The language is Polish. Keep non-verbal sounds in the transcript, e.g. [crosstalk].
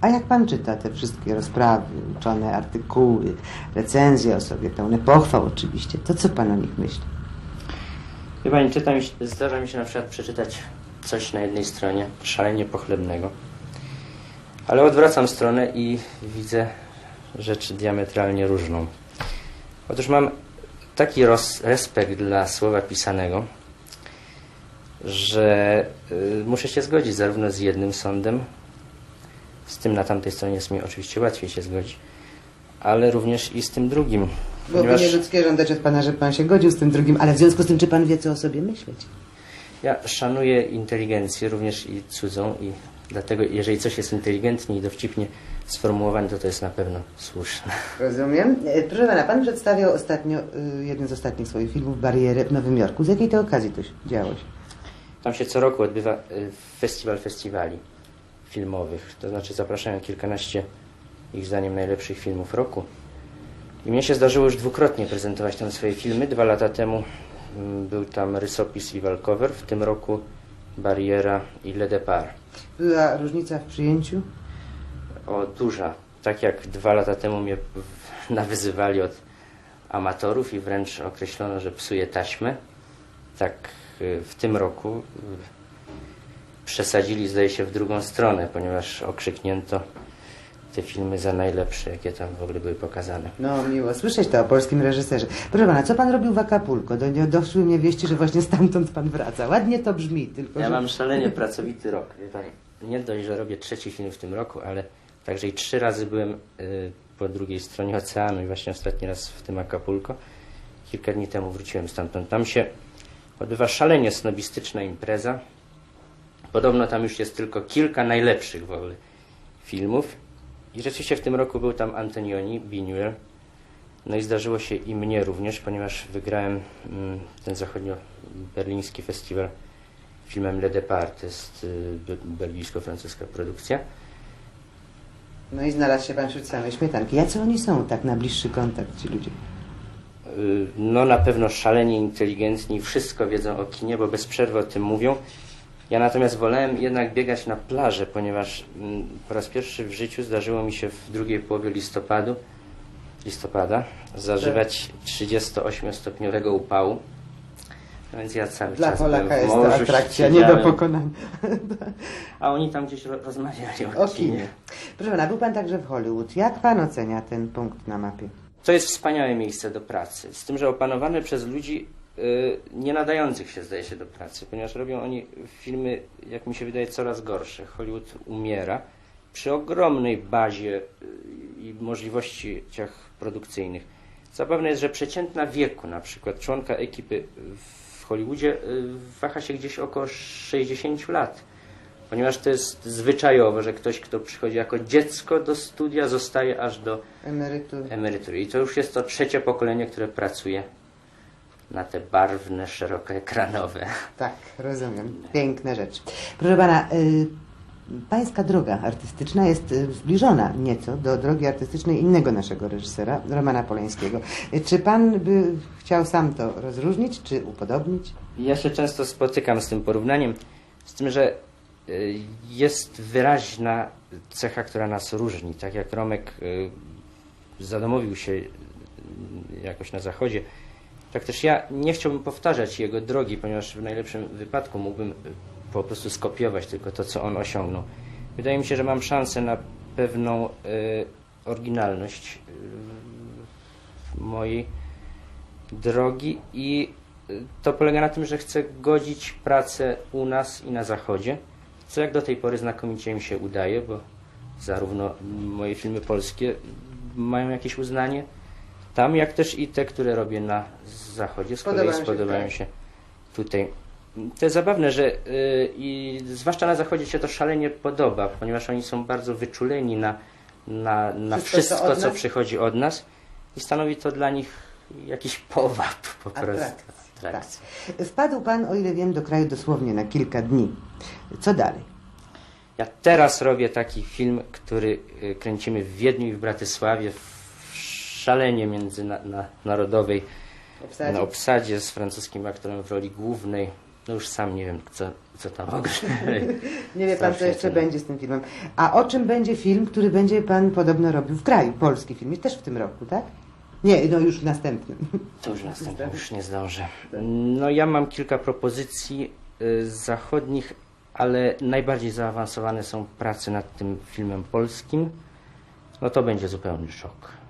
A jak pan czyta te wszystkie rozprawy, uczone artykuły, recenzje o sobie, pełne pochwał oczywiście, to co pan o nich myśli? Wie pani, czytam, zdarza mi się na przykład przeczytać coś na jednej stronie szalenie pochlebnego, ale odwracam stronę i widzę rzecz diametralnie różną. Otóż mam taki roz, respekt dla słowa pisanego, że y, muszę się zgodzić zarówno z jednym sądem, z tym na tamtej stronie jest mi oczywiście łatwiej się zgodzić, ale również i z tym drugim. Byłoby nieludzkie żądać od pana, żeby pan się godził z tym drugim, ale w związku z tym, czy pan wie, co o sobie myśleć? Ja szanuję inteligencję, również i cudzą i dlatego jeżeli coś jest inteligentnie i dowcipnie sformułowane, to to jest na pewno słuszne. Rozumiem. E, Proszę pana, pan przedstawiał ostatnio y, jeden z ostatnich swoich filmów, Barierę w Nowym Jorku. Z jakiej to okazji to się działo? Tam się co roku odbywa y, festiwal festiwali filmowych, to znaczy zapraszają kilkanaście ich zdaniem najlepszych filmów roku. I mnie się zdarzyło już dwukrotnie prezentować tam swoje filmy. Dwa lata temu mm, był tam Rysopis i Walkover, w tym roku Bariera i Le Départ. Była różnica w przyjęciu? O, duża. Tak jak dwa lata temu mnie nawyzywali od amatorów i wręcz określono, że psuje taśmę, tak y, w tym roku y, przesadzili, zdaje się, w drugą stronę, ponieważ okrzyknięto te filmy za najlepsze, jakie tam w ogóle były pokazane. No, miło słyszeć to o polskim reżyserze. Proszę pana, co pan robił w Acapulco? Do, doszły mnie wieści, że właśnie stamtąd pan wraca. Ładnie to brzmi, tylko Ja że... mam szalenie pracowity rok. Wie pani, nie dość, że robię trzeci film w tym roku, ale także i trzy razy byłem y, po drugiej stronie oceanu i właśnie ostatni raz w tym Acapulco. Kilka dni temu wróciłem stamtąd. Tam się odbywa szalenie snobistyczna impreza. Podobno tam już jest tylko kilka najlepszych w ogóle filmów. I rzeczywiście w tym roku był tam Antonioni, Binuel. No i zdarzyło się i mnie również, ponieważ wygrałem mm, ten zachodnio-berliński festiwal filmem Le Départ. To jest y, be- belgijsko-francuska produkcja. No i znalazł się pan wśród samej śmietanki. Jacy oni są tak na bliższy kontakt, ci ludzie? Y, No na pewno szalenie inteligentni, wszystko wiedzą o kinie, bo bez przerwy o tym mówią. Ja natomiast wolałem jednak biegać na plażę, ponieważ mm, po raz pierwszy w życiu zdarzyło mi się w drugiej połowie listopadu, listopada zażywać 38-stopniowego upału. No więc ja cały Dla czas Polaka byłem w jest to atrakcja nie do pokonania. [laughs] A oni tam gdzieś ro- rozmawiali o, O kinie. Proszę pana, był pan także w Hollywood. Jak pan ocenia ten punkt na mapie? To jest wspaniałe miejsce do pracy. Z tym, że opanowane przez ludzi nie nadających się, zdaje się, do pracy, ponieważ robią oni filmy, jak mi się wydaje, coraz gorsze. Hollywood umiera przy ogromnej bazie y, i możliwościach produkcyjnych. Zabawne jest, że przeciętna wieku, na przykład członka ekipy w Hollywoodzie, y, waha się gdzieś około 60 lat. Ponieważ to jest zwyczajowo, że ktoś, kto przychodzi jako dziecko do studia, zostaje aż do Emerytur. emerytury. I to już jest to trzecie pokolenie, które pracuje na te barwne, szerokoekranowe. Tak, rozumiem. Piękna rzecz. Proszę pana, y, pańska droga artystyczna jest y, zbliżona nieco do drogi artystycznej innego naszego reżysera, Romana Polańskiego. Y, czy pan by chciał sam to rozróżnić, czy upodobnić? Ja się często spotykam z tym porównaniem, z tym, że y, jest wyraźna cecha, która nas różni. Tak jak Romek y, zadomowił się y, jakoś na zachodzie, tak też ja nie chciałbym powtarzać jego drogi, ponieważ w najlepszym wypadku mógłbym y, po prostu skopiować tylko to, co on osiągnął. Wydaje mi się, że mam szansę na pewną y, oryginalność y, mojej drogi i y, to polega na tym, że chcę godzić pracę u nas i na zachodzie, co jak do tej pory znakomicie mi się udaje, bo zarówno moje filmy polskie mają jakieś uznanie tam, jak też i te, które robię na zachodzie, z kolei spodobają się tutaj. To jest zabawne, że y, i zwłaszcza na zachodzie się to szalenie podoba, ponieważ oni są bardzo wyczuleni na, na, na Wszystko, co wszystko, co przychodzi od nas i stanowi to dla nich jakiś [laughs] powab po prostu. Atrakcja. Atrakcja. Tak. Wpadł pan, o ile wiem, do kraju dosłownie na kilka dni. Co dalej? Ja teraz robię taki film, który y, kręcimy w Wiedniu i w Bratysławie w szalenie międzynarodowej na obsadzie z francuskim aktorem w roli głównej. No już sam nie wiem, co co tam ogóle. [laughs] Nie wie pan, co jeszcze będzie z tym filmem. A o czym będzie film, który będzie pan podobno robił w kraju? Polski film. I też w tym roku, tak? Nie, no już w następnym. [laughs] To już następne, już nie zdążę. No ja mam kilka propozycji y, zachodnich, ale najbardziej zaawansowane są prace nad tym filmem polskim. No to będzie zupełny szok.